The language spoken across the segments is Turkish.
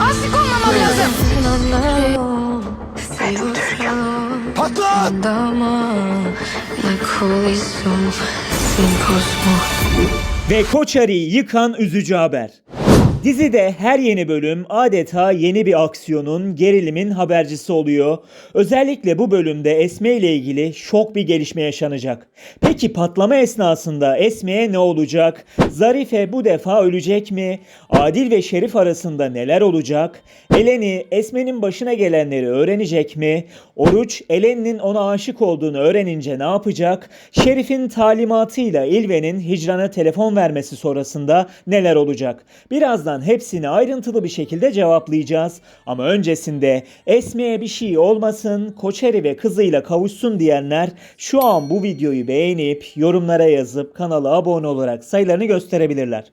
Aşık olmamam lazım. Patlat! Ve Koçari'yi yıkan üzücü haber. Dizide her yeni bölüm adeta yeni bir aksiyonun, gerilimin habercisi oluyor. Özellikle bu bölümde Esme ile ilgili şok bir gelişme yaşanacak. Peki patlama esnasında Esme'ye ne olacak? Zarife bu defa ölecek mi? Adil ve Şerif arasında neler olacak? Eleni Esme'nin başına gelenleri öğrenecek mi? Oruç Eleni'nin ona aşık olduğunu öğrenince ne yapacak? Şerif'in talimatıyla İlve'nin Hicran'a telefon vermesi sonrasında neler olacak? Birazdan hepsini ayrıntılı bir şekilde cevaplayacağız. Ama öncesinde Esme'ye bir şey olmasın, Koçeri ve kızıyla kavuşsun diyenler şu an bu videoyu beğenip yorumlara yazıp kanala abone olarak sayılarını gösterebilirler.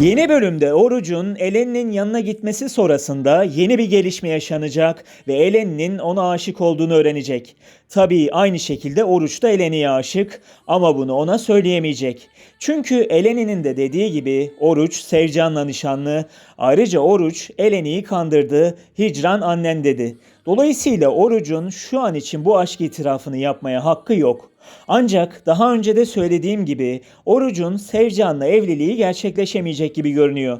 Yeni bölümde Oruç'un Eleni'nin yanına gitmesi sonrasında yeni bir gelişme yaşanacak ve Eleni'nin ona aşık olduğunu öğrenecek. Tabii aynı şekilde Oruç da Eleni'ye aşık ama bunu ona söyleyemeyecek. Çünkü Eleni'nin de dediği gibi Oruç Sevcan'la nişanlı. Ayrıca Oruç Eleni'yi kandırdı, hicran annen dedi. Dolayısıyla Oruç'un şu an için bu aşk itirafını yapmaya hakkı yok. Ancak daha önce de söylediğim gibi Oruç'un Sevcan'la evliliği gerçekleşemeyecek gibi görünüyor.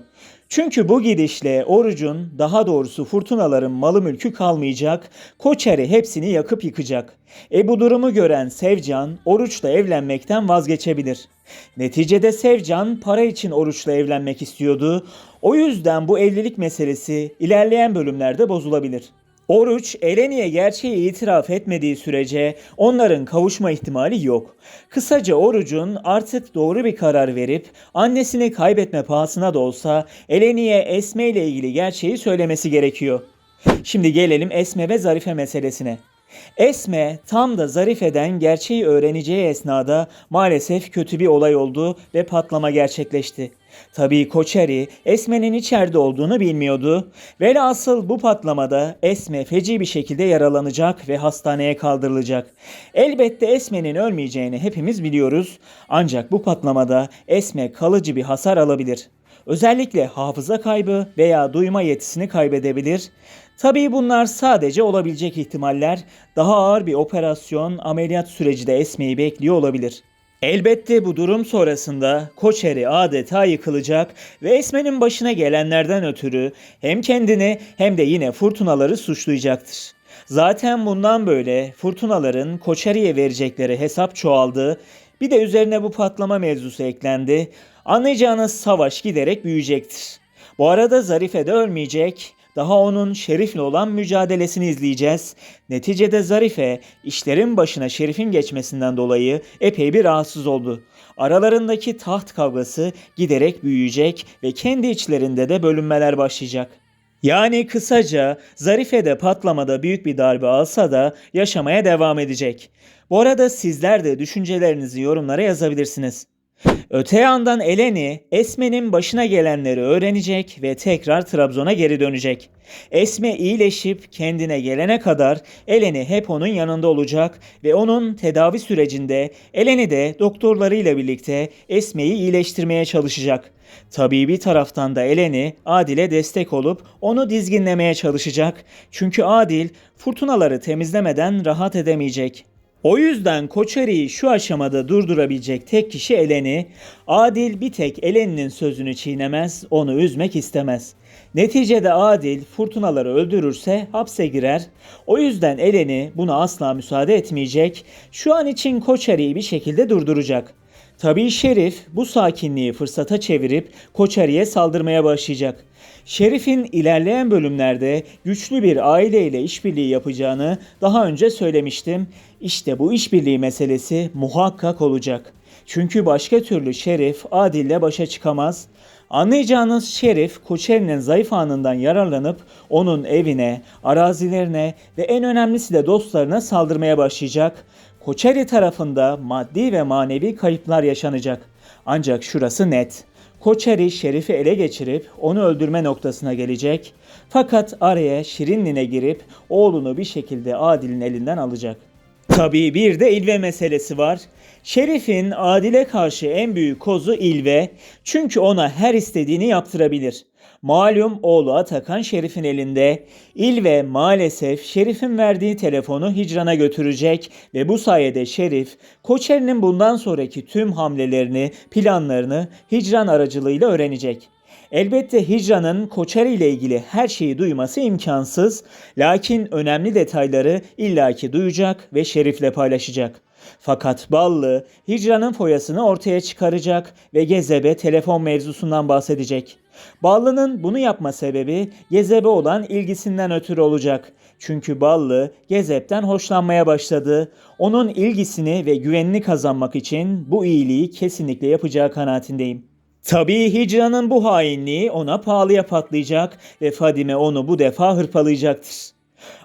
Çünkü bu gidişle Oruç'un daha doğrusu fırtınaların malı mülkü kalmayacak, Koçeri hepsini yakıp yıkacak. E bu durumu gören Sevcan Oruç'la evlenmekten vazgeçebilir. Neticede Sevcan para için Oruç'la evlenmek istiyordu. O yüzden bu evlilik meselesi ilerleyen bölümlerde bozulabilir. Oruç, Eleni'ye gerçeği itiraf etmediği sürece onların kavuşma ihtimali yok. Kısaca Oruç'un artık doğru bir karar verip annesini kaybetme pahasına da olsa Eleni'ye Esme ile ilgili gerçeği söylemesi gerekiyor. Şimdi gelelim Esme ve Zarife meselesine. Esme tam da Zarife'den gerçeği öğreneceği esnada maalesef kötü bir olay oldu ve patlama gerçekleşti. Tabii Koçeri Esme'nin içeride olduğunu bilmiyordu. Velhasıl bu patlamada Esme feci bir şekilde yaralanacak ve hastaneye kaldırılacak. Elbette Esme'nin ölmeyeceğini hepimiz biliyoruz. Ancak bu patlamada Esme kalıcı bir hasar alabilir. Özellikle hafıza kaybı veya duyma yetisini kaybedebilir. Tabii bunlar sadece olabilecek ihtimaller. Daha ağır bir operasyon, ameliyat süreci de Esme'yi bekliyor olabilir. Elbette bu durum sonrasında Koçeri adeta yıkılacak ve Esme'nin başına gelenlerden ötürü hem kendini hem de yine fırtınaları suçlayacaktır. Zaten bundan böyle fırtınaların Koçeri'ye verecekleri hesap çoğaldı. Bir de üzerine bu patlama mevzusu eklendi. Anlayacağınız savaş giderek büyüyecektir. Bu arada Zarife de ölmeyecek. Daha onun Şerif'le olan mücadelesini izleyeceğiz. Neticede Zarife işlerin başına Şerif'in geçmesinden dolayı epey bir rahatsız oldu. Aralarındaki taht kavgası giderek büyüyecek ve kendi içlerinde de bölünmeler başlayacak. Yani kısaca Zarife de patlamada büyük bir darbe alsa da yaşamaya devam edecek. Bu arada sizler de düşüncelerinizi yorumlara yazabilirsiniz. Öte yandan Eleni, Esme'nin başına gelenleri öğrenecek ve tekrar Trabzon'a geri dönecek. Esme iyileşip kendine gelene kadar Eleni hep onun yanında olacak ve onun tedavi sürecinde Eleni de doktorlarıyla birlikte Esme'yi iyileştirmeye çalışacak. Tabii bir taraftan da Eleni Adil'e destek olup onu dizginlemeye çalışacak. Çünkü Adil fırtınaları temizlemeden rahat edemeyecek. O yüzden Koçeri'yi şu aşamada durdurabilecek tek kişi Eleni. Adil bir tek Eleni'nin sözünü çiğnemez, onu üzmek istemez. Neticede Adil fırtınaları öldürürse hapse girer. O yüzden Eleni buna asla müsaade etmeyecek. Şu an için Koçeri'yi bir şekilde durduracak. Tabii Şerif bu sakinliği fırsata çevirip Koçeri'ye saldırmaya başlayacak. Şerif'in ilerleyen bölümlerde güçlü bir aileyle işbirliği yapacağını daha önce söylemiştim. İşte bu işbirliği meselesi muhakkak olacak. Çünkü başka türlü Şerif Adil'le başa çıkamaz. Anlayacağınız Şerif Koçeri'nin zayıf anından yararlanıp onun evine, arazilerine ve en önemlisi de dostlarına saldırmaya başlayacak. Koçeri tarafında maddi ve manevi kayıplar yaşanacak. Ancak şurası net. Koçeri Şerif'i ele geçirip onu öldürme noktasına gelecek. Fakat araya Şirinlin'e girip oğlunu bir şekilde Adil'in elinden alacak. Tabii bir de İlve meselesi var. Şerif'in Adil'e karşı en büyük kozu İlve. Çünkü ona her istediğini yaptırabilir. Malum oğlu Atakan Şerif'in elinde. İl ve maalesef Şerif'in verdiği telefonu Hicran'a götürecek ve bu sayede Şerif, Koçeri'nin bundan sonraki tüm hamlelerini, planlarını Hicran aracılığıyla öğrenecek. Elbette Hicran'ın Koçeri ile ilgili her şeyi duyması imkansız, lakin önemli detayları illaki duyacak ve Şerif'le paylaşacak. Fakat Ballı Hicran'ın foyasını ortaya çıkaracak ve Gezebe telefon mevzusundan bahsedecek. Ballı'nın bunu yapma sebebi Gezebe olan ilgisinden ötürü olacak. Çünkü Ballı Gezep'ten hoşlanmaya başladı. Onun ilgisini ve güvenini kazanmak için bu iyiliği kesinlikle yapacağı kanaatindeyim. Tabii Hicran'ın bu hainliği ona pahalıya patlayacak ve Fadime onu bu defa hırpalayacaktır.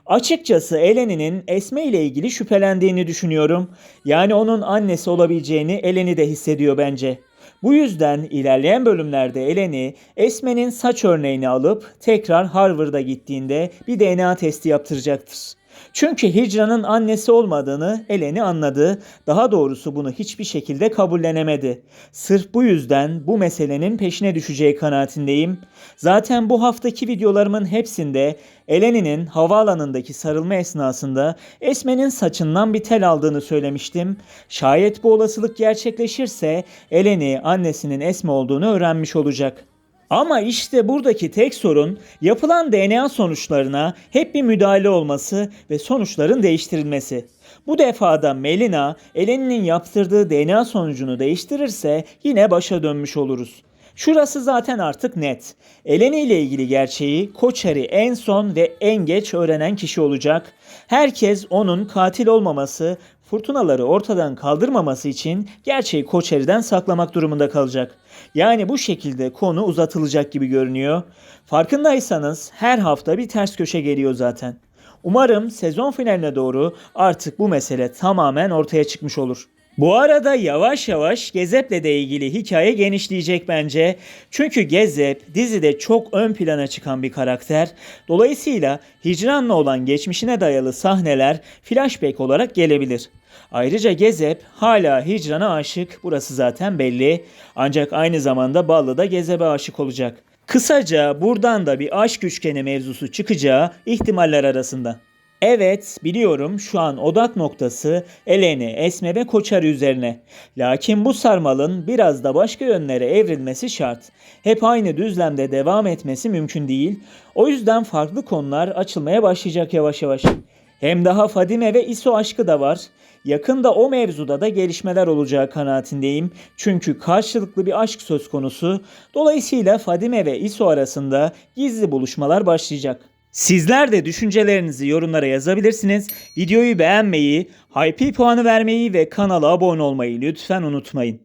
Açıkçası Eleni'nin Esme ile ilgili şüphelendiğini düşünüyorum. Yani onun annesi olabileceğini Eleni de hissediyor bence. Bu yüzden ilerleyen bölümlerde Eleni Esme'nin saç örneğini alıp tekrar Harvard'a gittiğinde bir DNA testi yaptıracaktır. Çünkü Hicran'ın annesi olmadığını Eleni anladı. Daha doğrusu bunu hiçbir şekilde kabullenemedi. Sırf bu yüzden bu meselenin peşine düşeceği kanaatindeyim. Zaten bu haftaki videolarımın hepsinde Eleni'nin havaalanındaki sarılma esnasında Esme'nin saçından bir tel aldığını söylemiştim. Şayet bu olasılık gerçekleşirse Eleni annesinin Esme olduğunu öğrenmiş olacak. Ama işte buradaki tek sorun yapılan DNA sonuçlarına hep bir müdahale olması ve sonuçların değiştirilmesi. Bu defada Melina, Eleni'nin yaptırdığı DNA sonucunu değiştirirse yine başa dönmüş oluruz. Şurası zaten artık net. Eleni ile ilgili gerçeği Koçeri en son ve en geç öğrenen kişi olacak. Herkes onun katil olmaması, fırtınaları ortadan kaldırmaması için gerçeği Koçeri'den saklamak durumunda kalacak. Yani bu şekilde konu uzatılacak gibi görünüyor. Farkındaysanız her hafta bir ters köşe geliyor zaten. Umarım sezon finaline doğru artık bu mesele tamamen ortaya çıkmış olur. Bu arada yavaş yavaş Gezep'le de ilgili hikaye genişleyecek bence. Çünkü Gezep dizide çok ön plana çıkan bir karakter. Dolayısıyla Hicran'la olan geçmişine dayalı sahneler flashback olarak gelebilir. Ayrıca Gezep hala Hicran'a aşık burası zaten belli. Ancak aynı zamanda Ballı da Gezep'e aşık olacak. Kısaca buradan da bir aşk üçgeni mevzusu çıkacağı ihtimaller arasında. Evet biliyorum şu an odak noktası Eleni, Esme ve Koçarı üzerine. Lakin bu sarmalın biraz da başka yönlere evrilmesi şart. Hep aynı düzlemde devam etmesi mümkün değil. O yüzden farklı konular açılmaya başlayacak yavaş yavaş. Hem daha Fadime ve İso aşkı da var. Yakında o mevzuda da gelişmeler olacağı kanaatindeyim. Çünkü karşılıklı bir aşk söz konusu. Dolayısıyla Fadime ve İso arasında gizli buluşmalar başlayacak. Sizler de düşüncelerinizi yorumlara yazabilirsiniz. Videoyu beğenmeyi, hype puanı vermeyi ve kanala abone olmayı lütfen unutmayın.